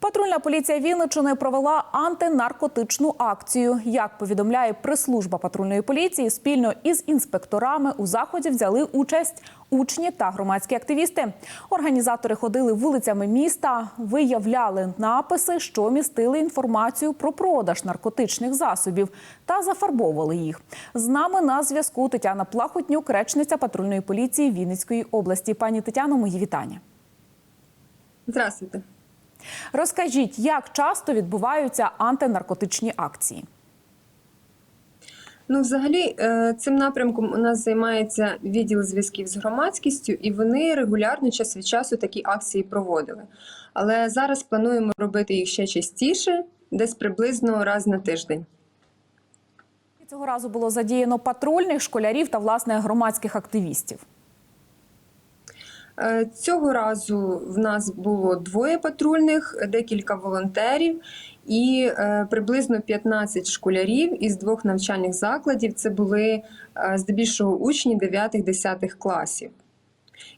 Патрульна поліція Вінниччини провела антинаркотичну акцію. Як повідомляє прес-служба патрульної поліції, спільно із інспекторами у заході взяли участь учні та громадські активісти. Організатори ходили вулицями міста, виявляли написи, що містили інформацію про продаж наркотичних засобів та зафарбовували їх. З нами на зв'язку Тетяна Плахотнюк, речниця патрульної поліції Вінницької області. Пані Тетяно, мої вітання. Здравствуйте. Розкажіть, як часто відбуваються антинаркотичні акції? Ну, взагалі, е, цим напрямком у нас займається відділ зв'язків з громадськістю, і вони регулярно час від часу такі акції проводили. Але зараз плануємо робити їх ще частіше, десь приблизно раз на тиждень. Цього разу було задіяно патрульних школярів та власне громадських активістів. Е, Цього разу в нас було двоє патрульних, декілька волонтерів і е, приблизно 15 школярів із двох навчальних закладів. Це були е, здебільшого учні 9-10 класів.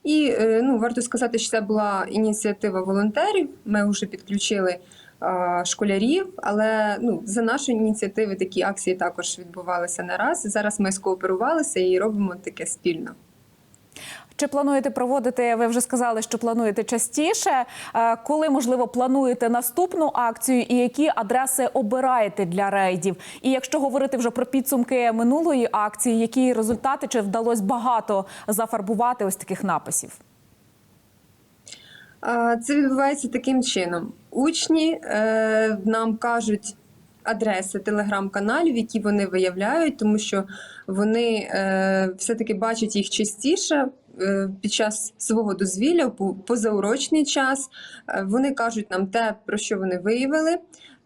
І ну, варто сказати, що це була ініціатива волонтерів. Ми вже підключили школярів, але ну, за нашої ініціативи такі акції також відбувалися не раз. Зараз ми скооперувалися і робимо таке спільно. Чи плануєте проводити? Ви вже сказали, що плануєте частіше. Е, Коли можливо плануєте наступну акцію, і які адреси обираєте для рейдів? І якщо говорити вже про підсумки минулої акції, які результати чи вдалося багато зафарбувати ось таких написів? Це відбувається таким чином: учні е, нам кажуть адреси телеграм-каналів, які вони виявляють, тому що вони е, все-таки бачать їх частіше. е, Під час свого дозвілля, по- позаурочний час, Е, вони кажуть нам те, про що вони виявили.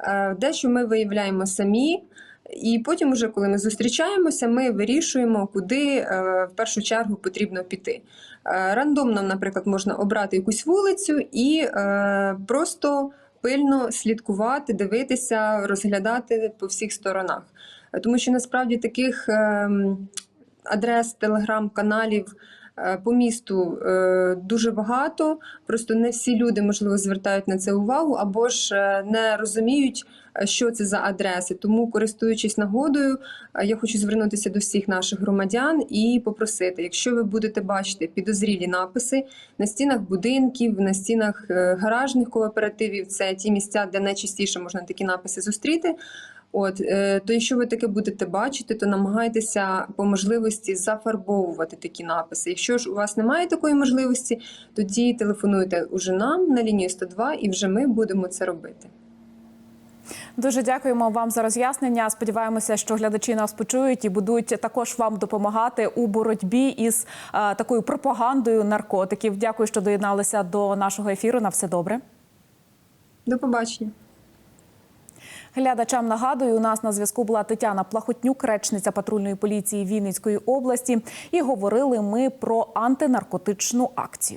Е, Дещо ми виявляємо самі, і потім, уже коли ми зустрічаємося, ми вирішуємо, куди е, в першу чергу потрібно піти. Рандомно, наприклад, можна обрати якусь вулицю і просто пильно слідкувати, дивитися, розглядати по всіх сторонах. Тому що насправді таких ем, адрес, телеграм-каналів по місту е, дуже багато. Просто не всі люди, можливо, звертають на це увагу або ж е, не розуміють, е, що це за адреси. Тому, користуючись нагодою, е, я хочу звернутися до всіх наших громадян і попросити, якщо ви будете бачити підозрілі написи на стінах будинків, на стінах е, гаражних кооперативів, це ті місця, де найчастіше можна такі написи зустріти. От, е, то якщо ви таке будете бачити, то намагайтеся по можливості зафарбовувати такі написи. Якщо ж у вас немає такої можливості, тоді телефонуйте уже нам на лінію 102 і вже ми будемо це робити. Дуже дякуємо вам за роз'яснення. Сподіваємося, що глядачі нас почують і будуть також вам допомагати у боротьбі із е, такою пропагандою наркотиків. Дякую, що доєдналися до нашого ефіру. На все добре. До побачення. Глядачам нагадую, у нас на зв'язку була Тетяна Плахотнюк, речниця патрульної поліції Вінницької області, і говорили ми про антинаркотичну акцію.